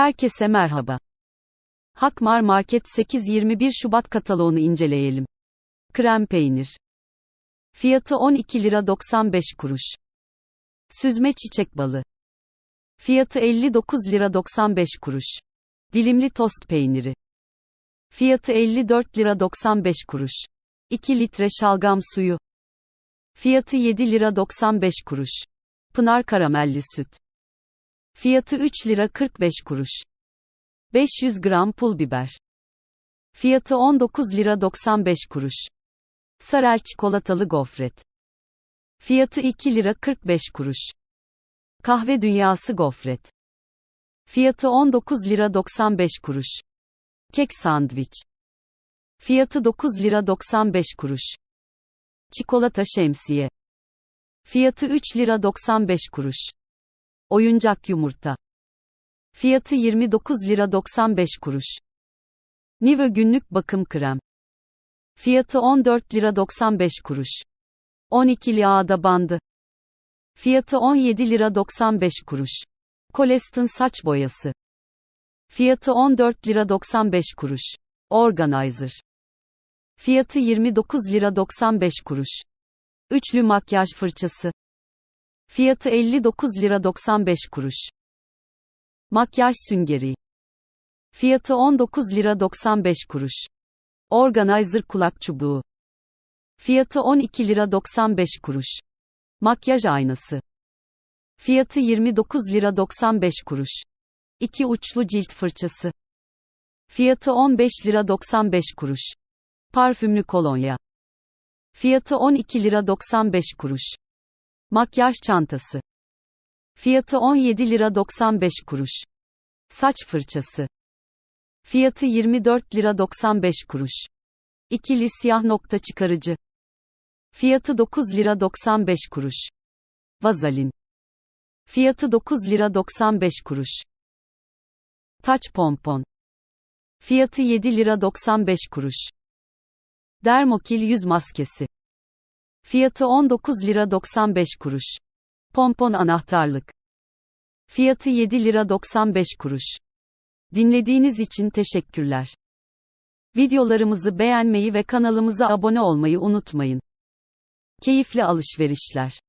Herkese merhaba. Hakmar Market 8-21 Şubat kataloğunu inceleyelim. Krem peynir. Fiyatı 12 lira 95 kuruş. Süzme çiçek balı. Fiyatı 59 lira 95 kuruş. Dilimli tost peyniri. Fiyatı 54 lira 95 kuruş. 2 litre şalgam suyu. Fiyatı 7 lira 95 kuruş. Pınar karamelli süt. Fiyatı 3 lira 45 kuruş. 500 gram pul biber. Fiyatı 19 lira 95 kuruş. Sarel çikolatalı gofret. Fiyatı 2 lira 45 kuruş. Kahve dünyası gofret. Fiyatı 19 lira 95 kuruş. Kek sandviç. Fiyatı 9 lira 95 kuruş. Çikolata şemsiye. Fiyatı 3 lira 95 kuruş. Oyuncak yumurta. Fiyatı 29 lira 95 kuruş. Nive günlük bakım krem. Fiyatı 14 lira 95 kuruş. 12'li ağda bandı. Fiyatı 17 lira 95 kuruş. Colestin saç boyası. Fiyatı 14 lira 95 kuruş. Organizer. Fiyatı 29 lira 95 kuruş. Üçlü makyaj fırçası. Fiyatı 59 lira 95 kuruş. Makyaj süngeri. Fiyatı 19 lira 95 kuruş. Organizer kulak çubuğu. Fiyatı 12 lira 95 kuruş. Makyaj aynası. Fiyatı 29 lira 95 kuruş. İki uçlu cilt fırçası. Fiyatı 15 lira 95 kuruş. Parfümlü kolonya. Fiyatı 12 lira 95 kuruş. Makyaj çantası. Fiyatı 17 lira 95 kuruş. Saç fırçası. Fiyatı 24 lira 95 kuruş. İkili siyah nokta çıkarıcı. Fiyatı 9 lira 95 kuruş. Vazalin. Fiyatı 9 lira 95 kuruş. Taç pompon. Fiyatı 7 lira 95 kuruş. Dermokil yüz maskesi. Fiyatı 19 lira 95 kuruş. Pompon anahtarlık. Fiyatı 7 lira 95 kuruş. Dinlediğiniz için teşekkürler. Videolarımızı beğenmeyi ve kanalımıza abone olmayı unutmayın. Keyifli alışverişler.